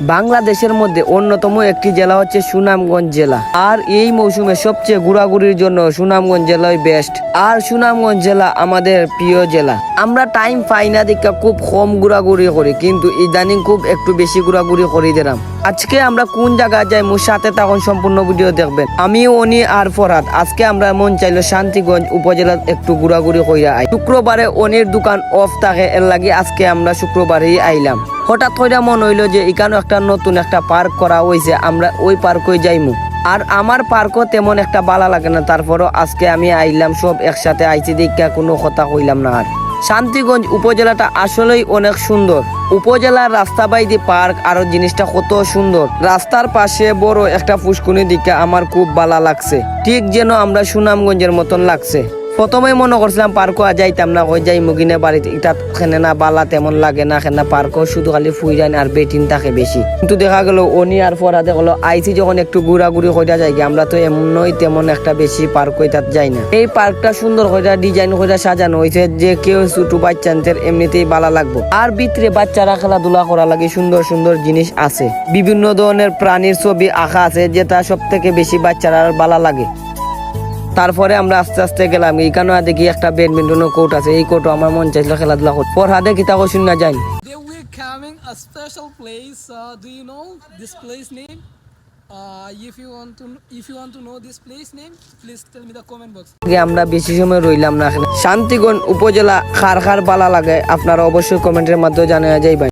বাংলাদেশের মধ্যে অন্যতম একটি জেলা হচ্ছে সুনামগঞ্জ জেলা। আর এই মৌসুমে সবচেয়ে ঘোরাঘুরির জন্য সুনামগঞ্জ জেলায় বেস্ট আর সুনামগঞ্জ জেলা আমাদের প্রিয় জেলা। আমরা টাইম পাই না দেখা, খুব কম ঘোরাঘুরি করি, কিন্তু ইদানিং খুব একটু বেশি ঘোরাঘুরি করি দিলাম। আজকে আমরা কোন জায়গায় যাই মোর সাথে তখন সম্পূর্ণ ভিডিও দেখবেন। আমি অনি আর ফরহাদ। আজকে আমরা মন চাইলো, শান্তিগঞ্জ উপজেলার একটু ঘোরাঘুরি কইরা আই। শুক্রবারে অনির দোকান অফ থাকে, এর লাগে আজকে আমরা শুক্রবারেই আইলাম। হঠাৎ কইরা মন হইল যে এখানে একটা নতুন একটা পার্ক করা হয়েছে আমরা ওই পার্কে যাইমু। আর আমার পার্কও তেমন একটা বালা লাগে না, তারপরও আজকে আমি আইলাম, সব একসাথে আইছি দেখা কোনো কথা কইলাম না আর। শান্তিগঞ্জ উপজেলাটা আসলেই অনেক সুন্দর। উপজেলার রাস্তা বাইদি পার্ক আর জিনিসটা কত সুন্দর। রাস্তার পাশে বড় একটা পুষ্কুনি দিকে আমার খুব ভালো লাগছে। ঠিক যেন আমরা সুনামগঞ্জের মতন লাগছে। প্রথমে মনে করছিলাম পার্কও যাইতাম না হয়ে যাই মুগিনে বাড়িতে। এটা খেনে না বালা তেমন লাগে না, খেনা পার্কও শুধু খালি ফুই যায় আর বেটিন থাকে বেশি। কিন্তু দেখা গেল অনি আর ফরাতে গেলো আইসি যখন একটু ঘুরাঘুরি যায় আমরা তো এমনই তেমন একটা বেশি পার্ক হইতাত যাই না। এই পার্কটা সুন্দর হইয়া ডিজাইন হইয়া সাজানো হয়েছে যে কেউ ছোট বাচ্চাদের এমনিতেই বালা লাগবো। আর ভিতরে বাচ্চারা খেলাধুলা করা লাগে সুন্দর সুন্দর জিনিস আছে। বিভিন্ন ধরনের প্রাণীর ছবি আঁকা আছে, যেটা সব থেকে বেশি বাচ্চারা বালা লাগে। তারপরে আমরা আস্তে আস্তে গেলাম এইখানে দেখি একটা ব্যাডমিন্টনের কোর্ট আছে এই কোর্টও আমার মন চাইছিল খেলাধুলা করতে পর হাতে কিতা শুন না যাই coming a special place. Uh, do you know this place name? Uh, if you want to, if you want to know this place name, please tell me the comment box. আমরা বেশি সময় রইলাম না। শান্তিগঞ্জ উপজেলা খার খার বালা লাগে আপনারা অবশ্যই কমেন্টের মাধ্যমে জানা যাইবেন